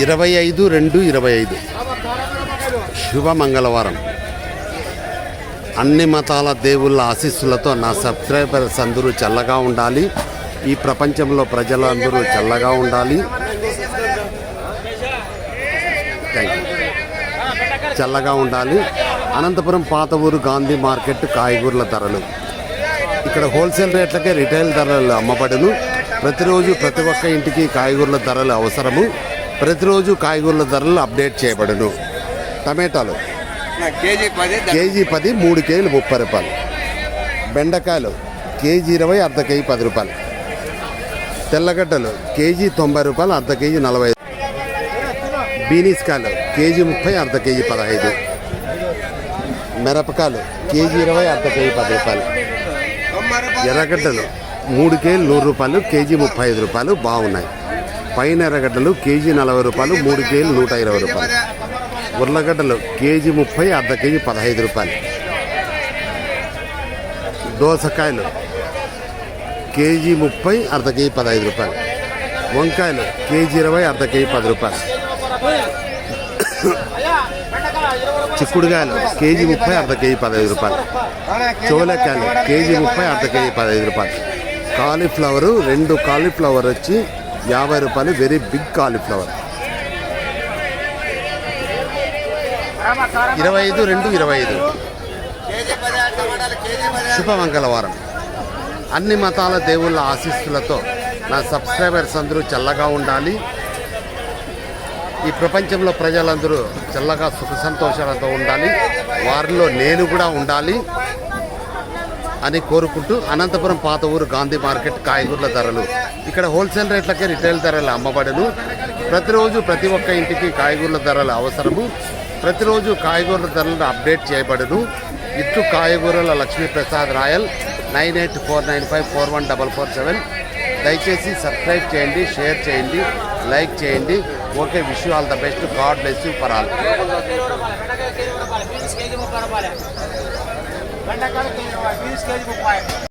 ఇరవై ఐదు రెండు ఇరవై ఐదు. శుభ మంగళవారం. అన్ని మతాల దేవుళ్ళ ఆశీస్సులతో నా సబ్స్క్రైబర్స్ అందరూ చల్లగా ఉండాలి. ఈ ప్రపంచంలో ప్రజలందరూ చల్లగా ఉండాలి. చల్లగా ఉండాలి. అనంతపురం పాత ఊరు గాంధీ మార్కెట్ కాయగూరల ధరలు. ఇక్కడ హోల్సేల్ రేట్లకే రిటైల్ ధరలు అమ్మబడును. ప్రతిరోజు ప్రతి ఒక్క ఇంటికి కాయగూరల ధరలు అవసరము. ప్రతిరోజు కాయగూరల ధరలు అప్డేట్ చేయబడును. టమాటాలు. కేజీ పది మూడు కేజీలు ముప్పై రూపాయలు. బెండకాయలు కేజీ ఇరవై అర్ధ కేజీ పది రూపాయలు. తెల్లగడ్డలు కేజీ తొంభై రూపాయలు అర్ధ కేజీ నలభై బీనీస్ కాయలు కేజీ ముప్పై అర్ధ కేజీ పదహైదు. మిరపకాయలు కేజీ ఇరవై అర్ధ కేజీ పది రూపాయలు. ఎర్రగడ్డలు మూడు కేజీలు నూరు రూపాయలు కేజీ ముప్పై ఐదు రూపాయలు బాగున్నాయి. పైన ఎర్రగడ్డలు కేజీ నలభై రూపాయలు మూడు కేజీలు నూట ఇరవై రూపాయలు. ఉర్లగడ్డలు కేజీ ముప్పై అర్ధ కేజీ పదహైదు రూపాయలు. దోసకాయలు కేజీ ముప్పై అర్ధ కేజీ పదహైదు రూపాయలు. వంకాయలు కేజీ ఇరవై అర్ధ కేజీ పది రూపాయలు. చిక్కుడుకాయలు కేజీ ముప్పై అర్ధ కేజీ పదహైదు రూపాయలు. చోలకాయలు కేజీ ముప్పై అర్ధ కేజీ పదహైదు రూపాయలు. కాలీఫ్లవరు రెండు కాలీఫ్లవర్ వచ్చి యాభై రూపాయలు వెరీ బిగ్ కాలీఫ్లవర్. ఇరవై ఐదు రెండు ఇరవై ఐదు. శుభ పది శుభమంగళవారం. అన్ని మతాల దేవుళ్ళ ఆశీస్సులతో నా సబ్స్క్రైబర్స్ అందరూ చల్లగా ఉండాలి. ఈ ప్రపంచంలో ప్రజలందరూ చల్లగా సుఖ సంతోషాలతో ఉండాలి. వారిలో నేను కూడా ఉండాలి. అని కోరుకుంటూ అనంతపురం పాత ఊరు గాంధీ మార్కెట్ కాయగూరల ధరలు. ఇక్కడ హోల్సేల్ రేట్లకే రిటైల్ ధరలు అమ్మబడును. ప్రతిరోజు ప్రతి ఒక్క ఇంటికి కాయగూరల ధరలు అవసరము. ప్రతిరోజు కాయగూరల ధరలను అప్డేట్ చేయబడును. ఇట్టు కాయగూరల Lakshmiprasad Royal nine eight four nine five four one double four seven. దయచేసి సబ్స్క్రైబ్ చేయండి షేర్ చేయండి లైక్ చేయండి. Okay wish all the best. God bless you for all. Right, be the schedule quiet.